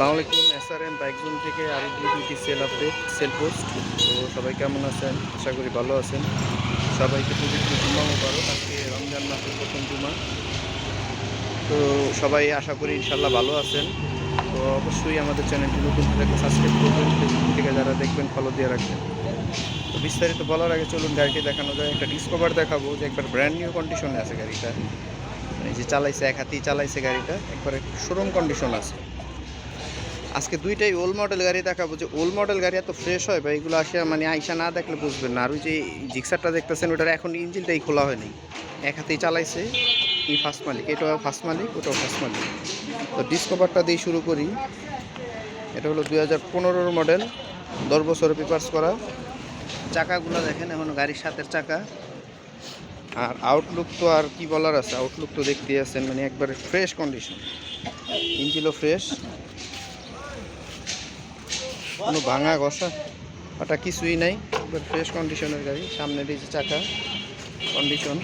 আসসালামু S R M bike zone থেকে আরও দুই দুইটি সেল আপডেট সেল পোস্ট তো সবাই কেমন আছেন? আশা করি ভালো আছেন। সবাইকে পবিত্র জুমা মুবারক আজকে রমজান মাসের প্রথম জুমা। তো সবাই আশা করি ইনশাল্লাহ ভালো আছেন। তো অবশ্যই আমাদের চ্যানেলটি নতুন থাকলে সাবস্ক্রাইব করবেন। ফেসবুক থেকে যারা দেখবেন ফলো দিয়ে রাখবেন। তো বিস্তারিত বলার আগে চলুন গাড়িটি দেখানো যায়। একটা ডিসকভার দেখাবো যে একবার ব্র্যান্ড নিউ কন্ডিশনে আছে গাড়িটা। এই যে চালাইছে, এক হাতেই চালাইছে গাড়িটা, একবারে শোরুম কন্ডিশন আছে। আজকে দুইটাই ওল্ড মডেল গাড়ি দেখাবো যে ওল্ড মডেল গাড়ি এত ফ্রেশ হয় বা এগুলো আসে মানে আইসা না দেখলে বুঝবেন না। আর ওই যে জিক্সারটা দেখতেছেন, ওটার এখন ইঞ্জিনটাই খোলা হয়নি এক হাতেই চালাইছে, এই ফার্স্ট মালিক। এটাও ফার্স্ট মালিক, ওটাও ফার্স্ট মালিক। তো ডিসকভারটা দিয়ে শুরু করি। এটা হলো দুই হাজার পনেরোর মডেল দশ বছরের পেপার্স করা। চাকাগুলো দেখেন, এখন গাড়ির সাথের চাকা। আর আউটলুক তো আর কি বলার আছে? আউটলুক তো দেখতে আছেন মানে একবারে ফ্রেশ কন্ডিশন ইঞ্জিনও ফ্রেশ কোনো ভাঙা ঘষা, ওটা কিছুই নাই ফ্রেশ কন্ডিশনের গাড়ি সামনের এই যে চাকা কন্ডিশন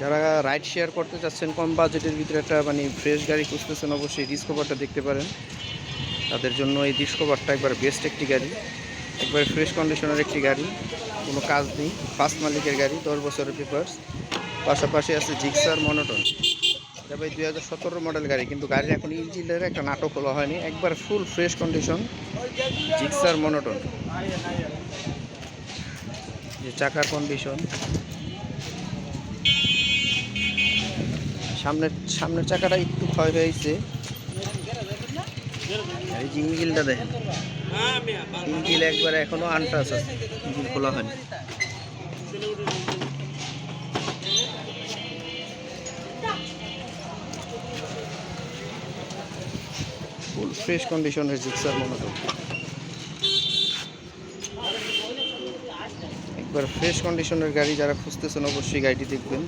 যারা রাইড শেয়ার করতে চাচ্ছেন, কম বাজেটের ভিতরে একটা মানে ফ্রেশ গাড়ি খুঁজতেছেন, অবশ্যই ডিসকভারটা দেখতে পারেন। তাদের জন্য এই ডিসকভারটা একবার বেস্ট একটি গাড়ি, একবার ফ্রেশ কন্ডিশনের একটি গাড়ি। কোনো কাজ নেই। ফার্স্ট মালিকের গাড়ি, দশ বছরের পেপার্স পাশাপাশি আছে জিক্সার মনোটন। এটা ভাই দুই হাজার সতেরো মডেল গাড়ি, কিন্তু গাড়ির এখন ইঞ্জিনের একটা নাটক হলো হয়নি। একবার full fresh condition Gixxer monotone. যে চাকার কন্ডিশন সামনের সামনের চাকাটা একটু ক্ষয় হয়েছে। এই ইঞ্জিনটা দেখেন। ইঞ্জিন একবার এখনও আনটাস আছে। ইঞ্জিন খোলা হয়নি। ফুল ফ্রেশ কন্ডিশনের জিক্সার মনে হয়। একবার ফ্রেশ কন্ডিশনের গাড়ি যারা খুঁজতেছেন অবশ্যই গাড়িটি দেখবেন।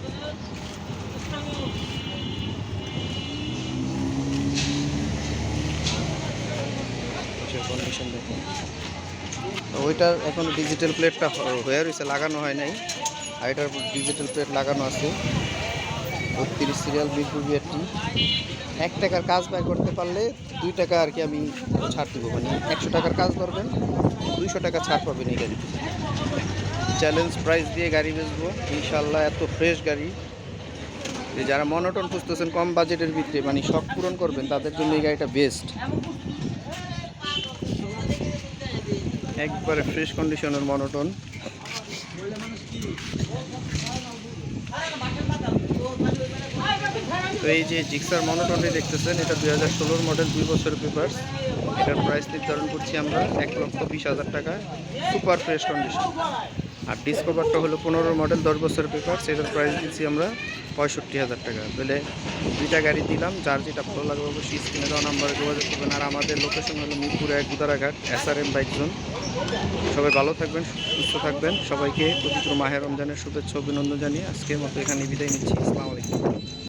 কন্ডিশন দেখুন। তো ওইটার এখন ডিজিটাল প্লেটটা হয়ে রয়েছে, লাগানো হয় নাই। আর এটার ডিজিটাল প্লেট লাগানো আছে। বত্রিশ সিরিয়াল বিপুল বিআরটি এক টাকার কাজ ব্যয় করতে পারলে দুই টাকা আর কি আমি ছাড় দেবো। মানে একশো টাকার কাজ করবেন দুইশো টাকা ছাড় পাবেন এই গাড়িতে চ্যালেঞ্জ প্রাইস দিয়ে গাড়ি বেচবো। ইনশাল্লাহ এত ফ্রেশ গাড়ি। যারা মনোটন খুঁজতেছেন, কম বাজেটের ভিতরে মানে শখ পূরণ করবেন, তাদের জন্য এই গাড়িটা বেস্ট একবারে ফ্রেশ কন্ডিশনের মনোটন তো এই যে জিক্সার মনোটনটি দেখতেছেন, এটা দুই হাজার ষোলোর মডেল দুই বছরের পেপার এটার প্রাইস নির্ধারণ করছি আমরা এক লক্ষ বিশ হাজার টাকা সুপার ফ্রেশ কন্ডিশন আর ডিসকভারটা হলো পনেরো মডেল দশ বছরের পেপার সেটার প্রাইস দিচ্ছি আমরা পঁয়ষট্টি হাজার টাকা। তাহলে দুইটা গাড়ি দিলাম, যার যেটা ভালো লাগবে অবশ্যই স্ক্রিনে দেওয়া নাম্বারে যোগাযোগ করবেন। আর আমাদের লোকেশন হলো মিরপুর এক Gudaraghat S R M bike zone সবাই ভালো থাকবেন, সুস্থ থাকবেন। সবাইকে পবিত্র মাহের রমজানের শুভেচ্ছা, অভিনন্দন জানিয়ে আজকের মতো এখানে বিদায় নিচ্ছি। আসসালামু আলাইকুম।